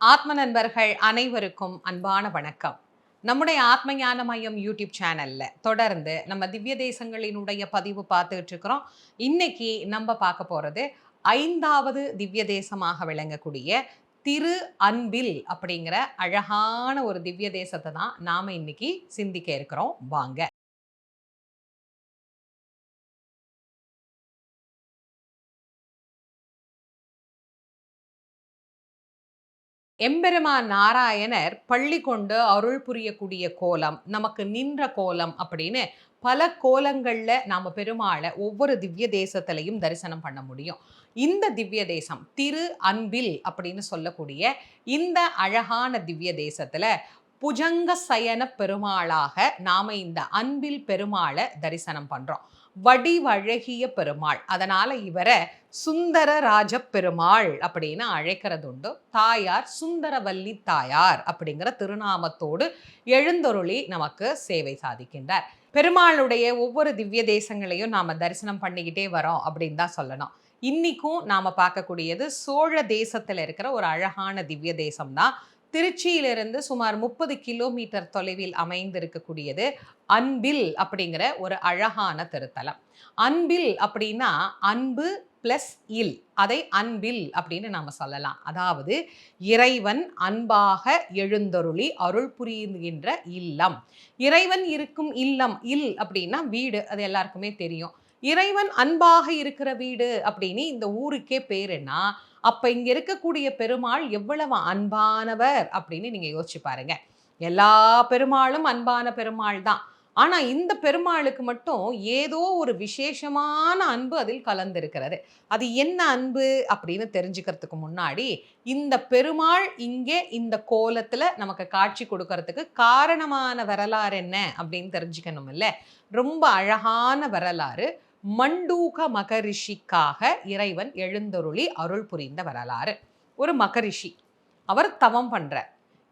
ஆத்ம நண்பர்கள் அனைவருக்கும் அன்பான வணக்கம். நம்முடைய ஆத்ம ஞான மையம் யூடியூப் சேனல்ல தொடர்ந்து நம்ம திவ்ய தேசங்களினுடைய பதிவு பார்த்துட்டு இருக்கிறோம். இன்னைக்கு நம்ம பார்க்க போறது ஐந்தாவது திவ்ய தேசமாக விளங்கக்கூடிய திரு அன்பில் அப்படிங்கிற அழகான ஒரு திவ்ய தேசத்தை தான் நாம இன்னைக்கு சிந்திக்க இருக்கிறோம். வாங்க. எம்பெருமா நாராயணர் பள்ளி கொண்டு அருள் புரியக்கூடிய கோலம் நமக்கு நின்ற கோலம் அப்படின்னு பல கோலங்களில் நாம் பெருமாளை ஒவ்வொரு திவ்ய தேசத்திலையும் தரிசனம் பண்ண முடியும். இந்த திவ்ய தேசம் திரு அன்பில் அப்படின்னு சொல்லக்கூடிய இந்த அழகான திவ்ய தேசத்தில் புஜங்க சயன பெருமாளாக நாம் இந்த அன்பில் பெருமாளை தரிசனம் பண்ணுறோம் வடிவழகிய பெருமாள். அதனால இவரை சுந்தர ராஜ பெருமாள் அப்படின்னு அழைக்கிறது உண்டு தாயார் சுந்தரவல்லி தாயார் அப்படிங்கிற திருநாமத்தோடு எழுந்தொருளி நமக்கு சேவை சாதிக்கின்றார். பெருமாளுடைய ஒவ்வொரு திவ்ய தேசங்களையும் நாம தரிசனம் பண்ணிக்கிட்டே வரோம் அப்படின்னு தான் சொல்லணும். இன்னைக்கும் நாம பார்க்கக்கூடியது சோழ தேசத்துல இருக்கிற ஒரு அழகான திவ்ய தேசம் தான் திருச்சியிலிருந்து சுமார் முப்பது கிலோமீட்டர் தொலைவில் அமைந்திருக்கக்கூடியது அன்பில் அப்படிங்கிற ஒரு அழகான திருத்தலம். அன்பில் அப்படின்னா அன்பு பிளஸ் இல். அதை அன்பில் அப்படின்னு நாம் சொல்லலாம். அதாவது இறைவன் அன்பாக எழுந்தொருளி அருள் புரியுகின்ற இல்லம். இறைவன் இருக்கும் இல்லம் இல் அப்படின்னா வீடு. அது எல்லாருக்குமே தெரியும். இறைவன் அன்பாக இருக்கிற வீடு அப்படின்னு இந்த ஊருக்கே பேருன்னா அப்போ இங்கே இருக்கக்கூடிய பெருமாள் எவ்வளவு அன்பானவர் அப்படின்னு நீங்கள் யோசிச்சு பாருங்க. எல்லா பெருமாளும் அன்பான பெருமாள் தான். ஆனால் இந்த பெருமாளுக்கு மட்டும் ஏதோ ஒரு விசேஷமான அன்பு அதில் கலந்திருக்கிறது. அது என்ன அன்பு அப்படின்னு தெரிஞ்சுக்கிறதுக்கு முன்னாடி இந்த பெருமாள் இங்கே இந்த கோலத்தில் நமக்கு காட்சி கொடுக்கறதுக்கு காரணமான வரலாறு என்ன அப்படின்னு தெரிஞ்சுக்கணும் இல்லை ரொம்ப அழகான வரலாறு. மண்டூக மகரிஷிக்காக இறைவன் எழுந்தருளி அருள் புரிந்த வரலாறு. ஒரு மகரிஷி அவர் தவம் பண்ணுற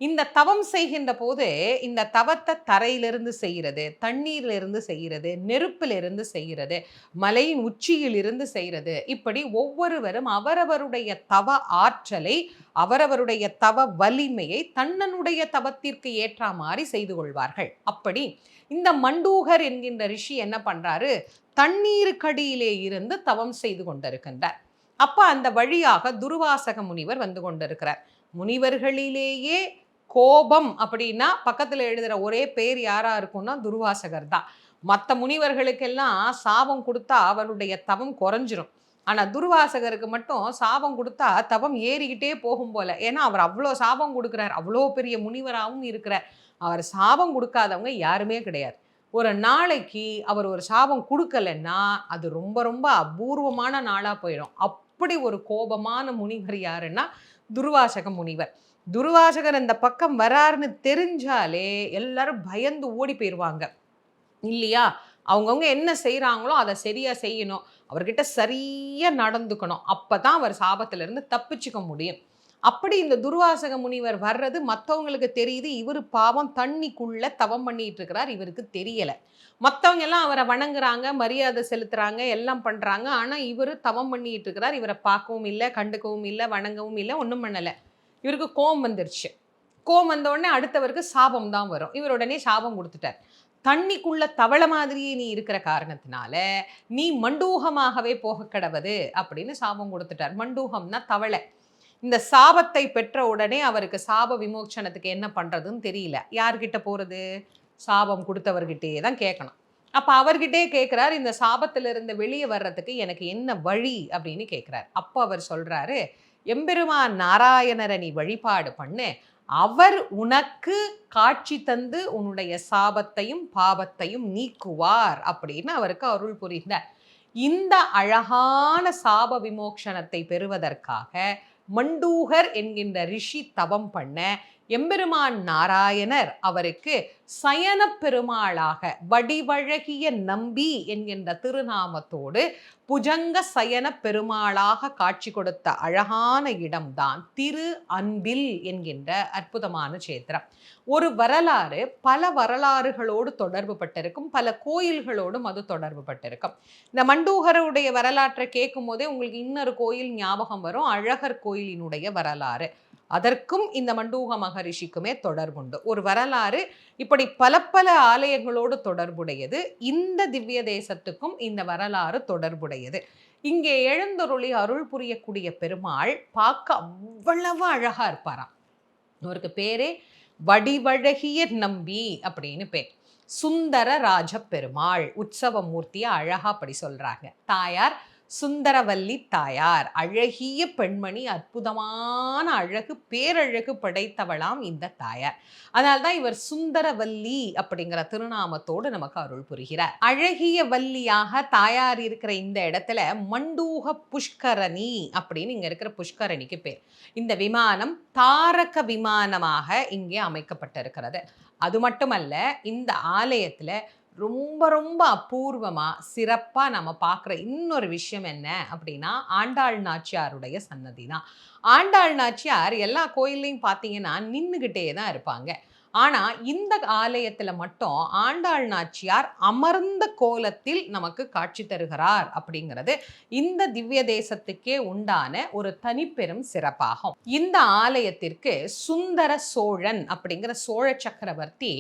இந்த தவம் செய்கின்ற போது இந்த தவத்தை தரையிலிருந்து செய்கிறது தண்ணீரிலிருந்து செய்கிறது நெருப்பிலிருந்து செய்கிறது மலையின் உச்சியிலிருந்து செய்கிறது. இப்படி ஒவ்வொருவரும் அவரவருடைய தவ ஆற்றலை அவரவருடைய தவ வலிமையை தன்னனுடைய தவத்திற்கு ஏற்ற மாதிரி செய்து கொள்வார்கள். அப்படி இந்த மண்டூகர் என்கின்ற ரிஷி என்ன பண்றாரு? தண்ணீருக்கடியிலே இருந்து தவம் செய்து கொண்டிருக்கின்றார். அப்ப அந்த வழியாக துருவாசக முனிவர் வந்து கொண்டிருக்கிறார். முனிவர்களிலேயே கோபம் அப்படின்னா பக்கத்தில் எழுதுகிற ஒரே பேர் யாராக இருக்கும்னா துர்வாசகர் தான். மற்ற முனிவர்களுக்கெல்லாம் சாபம் கொடுத்தா அவருடைய தவம் குறைஞ்சிரும். ஆனால் துர்வாசகருக்கு மட்டும் சாபம் கொடுத்தா தவம் ஏறிக்கிட்டே போகும் போல. ஏன்னா அவர் அவ்வளோ சாபம் கொடுக்குறார். அவ்வளோ பெரிய முனிவராகவும் இருக்கிறார். அவர் சாபம் கொடுக்காதவங்க யாருமே கிடையாது. ஒரு நாளைக்கு அவர் ஒரு சாபம் கொடுக்கலன்னா அது ரொம்ப ரொம்ப அபூர்வமான நாளாக போயிடும். அப்படி ஒரு கோபமான முனிவர் யாருன்னா துர்வாசக முனிவர். துர்வாசகர் அந்த பக்கம் வராருன்னு தெரிஞ்சாலே எல்லாரும் பயந்து ஓடி போயிடுவாங்க இல்லையா? அவங்கவுங்க என்ன செய்கிறாங்களோ அதை சரியாக செய்யணும். அவர்கிட்ட சரியாக நடந்துக்கணும். அப்போ தான் அவர் சாபத்திலிருந்து தப்பிச்சுக்க முடியும். அப்படி இந்த துர்வாசக முனிவர் வர்றது மற்றவங்களுக்கு தெரியுது. இவர் பாவம் தண்ணிக்குள்ள தவம் பண்ணிட்டு இருக்கிறார் இவருக்கு தெரியலை. மற்றவங்க எல்லாம் அவரை வணங்குறாங்க மரியாதை செலுத்துறாங்க எல்லாம் பண்ணுறாங்க ஆனால் இவர் தவம் பண்ணிட்டு இருக்கிறார் இவரை பார்க்கவும் இல்லை கண்டுக்கவும் இல்லை வணங்கவும் இல்லை ஒன்றும் பண்ணலை. இவருக்கு கோம் வந்துருச்சு. கோம் வந்த உடனே அடுத்தவருக்கு சாபம் தான் வரும். இவர் உடனே சாபம் கொடுத்துட்டார். தண்ணிக்குள்ள தவளை மாதிரியே நீ இருக்கிற காரணத்தினால நீ மண்டூகமாகவே போக கிடவது அப்படின்னு சாபம் கொடுத்துட்டார். மண்டூகம்னா தவளை. இந்த சாபத்தை பெற்ற உடனே அவருக்கு சாப விமோச்சனத்துக்கு என்ன பண்ணுறதுன்னு தெரியல. யார்கிட்ட போகிறது சாபம் கொடுத்தவர்கிட்டே தான் கேட்கணும். அப்போ அவர்கிட்டே கேட்குறாரு இந்த சாபத்திலிருந்து வெளியே வர்றதுக்கு எனக்கு என்ன வழி அப்படின்னு கேட்குறாரு. அப்போ அவர் சொல்கிறாரு எம்பெருமான் நாராயணரை நீ வழிபாடு பண்ணு. அவர் உனக்கு காட்சி தந்து உன்னுடைய சாபத்தையும் பாபத்தையும் நீக்குவார் அப்படின்னு அவருக்கு அருள் புரிந்தார். இந்த அழகான சாப விமோக்ஷணத்தை பெறுவதற்காக மண்டூகர் என்கின்ற ரிஷி தவம் பண்ண எம்பெருமான் நாராயணர் அவருக்கு சயன பெருமாளாக வடிவழகிய நம்பி என்கின்ற திருநாமத்தோடு புஜங்க சயன பெருமாளாக காட்சி கொடுத்த அழகான இடம்தான் திரு அன்பில் என்கின்ற அற்புதமான சேத்திரம் ஒரு வரலாறு பல வரலாறுகளோடு தொடர்பு பட்டிருக்கும் பல கோயில்களோடும் அது தொடர்பு பட்டிருக்கும். இந்த மண்டூகருடைய வரலாற்றை கேட்கும் போதே உங்களுக்கு இன்னொரு கோயில் ஞாபகம் வரும் அழகர் கோயிலினுடைய வரலாறு. அதற்கும் இந்த மண்டூக மகரிஷிக்குமே தொடர்புண்டு. ஒரு வரலாறு இப்படி பல பல ஆலயங்களோடு தொடர்புடையது. இந்த திவ்ய தேசத்துக்கும் இந்த வரலாறு தொடர்புடையது. இங்கே எழுந்தொருளி அருள் புரியக்கூடிய பெருமாள் பார்க்க அவ்வளவு அழகா இருப்பாராம். அவருக்கு பேரே வடிவழகிய நம்பி அப்படின்னு பேர். சுந்தர ராஜ பெருமாள் உற்சவ மூர்த்தியை அழகா அப்படி சொல்றாங்க. தாயார் சுந்தரவல்லி தாயார். அழகிய பெண்மணி அற்புதமான அழகு பேரழகு படைத்தவளாம் இந்த தாயார். அதனால்தான் இவர் சுந்தரவல்லி அப்படிங்கிற திருநாமத்தோடு நமக்கு அருள் புரிகிறார். அழகிய வல்லியாக தாயார் இருக்கிற இந்த இடத்துல மண்டூக புஷ்கரணி அப்படின்னு இங்கே இருக்கிற புஷ்கரணிக்கு பேர். இந்த விமானம் தாரக விமானமாக இங்கே அமைக்கப்பட்டிருக்கிறது. அது மட்டுமல்ல இந்த ஆலயத்தில் ரொம்ப ரொம்ப அபூர்வமாக சிறப்பாக நம்ம பார்க்குற இன்னொரு விஷயம் என்ன அப்படின்னா ஆண்டாள் நாச்சியாருடைய சன்னதி தான் ஆண்டாள் நாச்சியார் எல்லா கோயில்லையும் பார்த்தீங்கன்னா நின்றுக்கிட்டே தான் இருப்பாங்க. ஆனால் இந்த ஆலயத்தில் மட்டும் ஆண்டாள் நாச்சியார் அமர்ந்த கோலத்தில் நமக்கு காட்சி தருகிறார் அப்படிங்கிறது இந்த திவ்ய தேசத்துக்கே உண்டான ஒரு தனிப்பெரும் சிறப்பாகும். இந்த ஆலயத்திற்கு சுந்தர சோழன் அப்படிங்கிற சோழ சக்கரவர்த்தி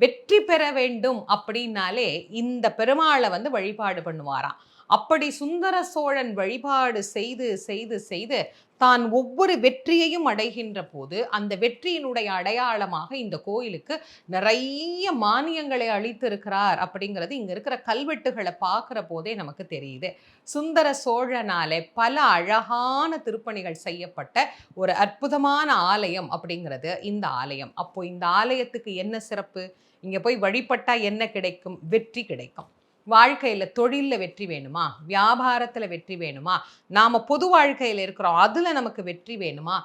வெற்றி பெற வேண்டும் அப்படின்னாலே இந்த பெருமாளை வந்து வழிபாடு பண்ணுவாராம். அப்படி சுந்தர சோழன் வழிபாடு செய்து செய்து செய்து தான் ஒவ்வொரு வெற்றியையும் அடைகின்ற போது அந்த வெற்றியினுடைய அடையாளமாக இந்த கோயிலுக்கு நிறைய மானியங்களை அளித்திருக்கிறார் அப்படிங்கிறது இங்கே இருக்கிற கல்வெட்டுகளை பார்க்குற போதே நமக்கு தெரியுது. சுந்தர சோழனாலே பல அழகான திருப்பணிகள் செய்யப்பட்ட ஒரு அற்புதமான ஆலயம் அப்படிங்கிறது இந்த ஆலயம். அப்போ இந்த ஆலயத்துக்கு என்ன சிறப்பு? இங்கே போய் வழிபட்டால் என்ன கிடைக்கும்? வெற்றி கிடைக்கும். வாழ்க்கையில் தொழிலில் வெற்றி வேணுமா? வியாபாரத்தில் வெற்றி வேணுமா? நாம் பொது வாழ்க்கையில் இருக்கிறோம். அதில் நமக்கு வெற்றி வேணுமா?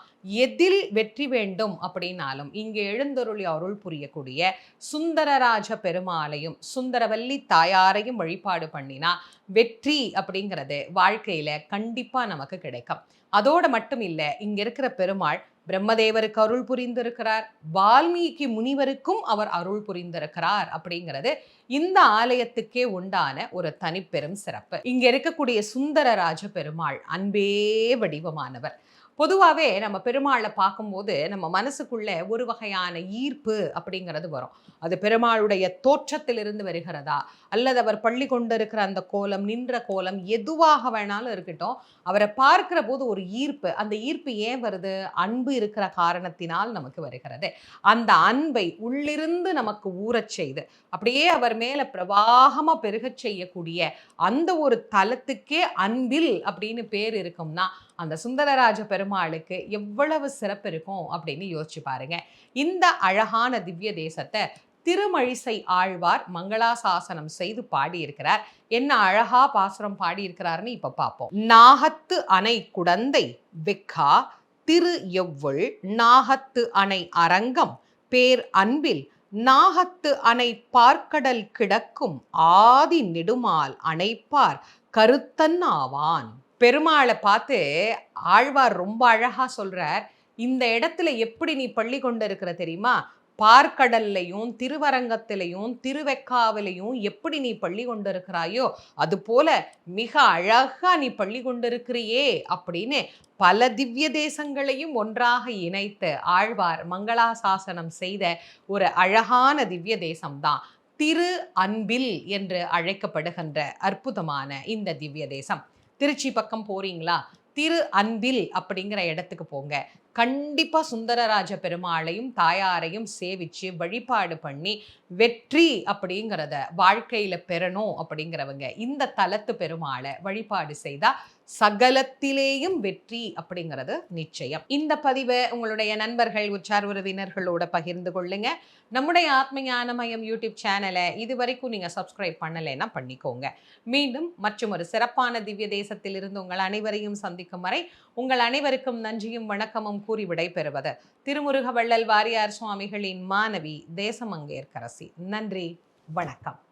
எதில் வெற்றி வேண்டும் அப்படின்னாலும் இங்கே எழுந்தருளி அருள் புரியக்கூடிய சுந்தரராஜ பெருமாளையும் சுந்தரவல்லி தாயாரையும் வழிபாடு பண்ணினா வெற்றி அப்படிங்கிறது வாழ்க்கையில் கண்டிப்பாக நமக்கு கிடைக்கும். அதோடு மட்டும் இல்லை இங்கே இருக்கிற பெருமாள் பிரம்மதேவருக்கு அருள் புரிந்திருக்கிறார் வால்மீகி முனிவருக்கும் அவர் அருள் புரிந்திருக்கிறார் அப்படிங்கிறது இந்த ஆலயத்துக்கே உண்டான ஒரு தனிப்பெரும் சிறப்பு. இங்க இருக்கக்கூடிய சுந்தரராஜ பெருமாள் அன்பே வடிவமானவர். பொதுவாகவே நம்ம பெருமாளை பார்க்கும்போது நம்ம மனசுக்குள்ள ஒரு வகையான ஈர்ப்பு அப்படிங்கிறது வரும். அது பெருமாளுடைய தோற்றத்திலிருந்து வருகிறதா? அல்லது அவர் பள்ளி கொண்டிருக்கிற அந்த கோலம் நின்ற கோலம் எதுவாக வேணாலும் இருக்கட்டும் அவரை பார்க்கிற போது ஒரு ஈர்ப்பு. அந்த ஈர்ப்பு ஏன் வருது? அன்பு இருக்கிற காரணத்தினால் நமக்கு வருகிறது. அந்த அன்பை உள்ளிருந்து நமக்கு ஊறச் செய்து அப்படியே அவர் மேல பிரவாகமா பெருகச் செய்யக்கூடிய அந்த ஒரு தலத்துக்கே அன்பில் அப்படின்னு பேர் இருக்கும்னா அந்த சுந்தரராஜ பெருமாளுக்கு எவ்வளவு சிறப்பு இருக்கும் அப்படின்னு யோசிச்சு பாருங்க. இந்த அழகான திவ்ய தேசத்தை திருமழிசை ஆழ்வார் மங்களாசாசனம் செய்து பாடியிருக்கிறார். என்ன அழகா பாசுரம் பாடியிருக்கிறாருன்னு இப்ப பார்ப்போம் நாகத்து அணை குடந்தை வெக்கா திரு எவ்வள் நாகத்து அணை அரங்கம் பேர் அன்பில் நாகத்து அணை பார்க்கடல் கிடக்கும் ஆதி நெடுமால் அணைப்பார் கருத்தன் ஆவான். பெருமாளை பார்த்து ஆழ்வார் ரொம்ப அழகாக சொல்கிறார் இந்த இடத்துல எப்படி நீ பள்ளி கொண்டு இருக்கிற தெரியுமா? பார்க்கடல்லையும் திருவரங்கத்திலையும் திருவெக்காவிலையும் எப்படி நீ பள்ளி கொண்டிருக்கிறாயோ அது போல மிக அழகா நீ பள்ளி கொண்டிருக்கிறியே அப்படின்னு பல திவ்ய தேசங்களையும் ஒன்றாக இணைத்து ஆழ்வார் மங்களாசாசனம் செய்த ஒரு அழகான திவ்ய தேசம்தான். திரு அன்பில் என்று அழைக்கப்படுகின்ற அற்புதமான இந்த திவ்ய தேசம். திருச்சி பக்கம் போறீங்களா? திரு அன்பில் அப்படிங்கிற இடத்துக்கு போங்க. கண்டிப்பாக சுந்தரராஜ பெருமாளையும் தாயாரையும் சேவித்து வழிபாடு பண்ணி வெற்றி அப்படிங்கிறத வாழ்க்கையில் பெறணும் அப்படிங்கிறவங்க இந்த தலத்து பெருமாளை வழிபாடு செய்தால் சகலத்திலேயும் வெற்றி அப்படிங்கிறது நிச்சயம். இந்த பதிவை உங்களுடைய நண்பர்கள் உற்சார் உறவினர்களோட பகிர்ந்து கொள்ளுங்க. நம்முடைய ஆத்ம ஞானமயம் யூடியூப் சேனலை இது வரைக்கும் நீங்கள் சப்ஸ்கிரைப் பண்ணலைன்னா பண்ணிக்கோங்க. மீண்டும் மற்றும் ஒரு சிறப்பான திவ்ய தேசத்தில் இருந்து உங்கள் அனைவரையும் சந்திக்கும் வரை உங்கள் அனைவருக்கும் நன்றியும் வணக்கமும் கூறி விடைபெறுவது. திருமுருக வள்ளல் வாரியார் சுவாமிகளின் மாணவி தேசமங்கேற்கரசி. நன்றி. வணக்கம்.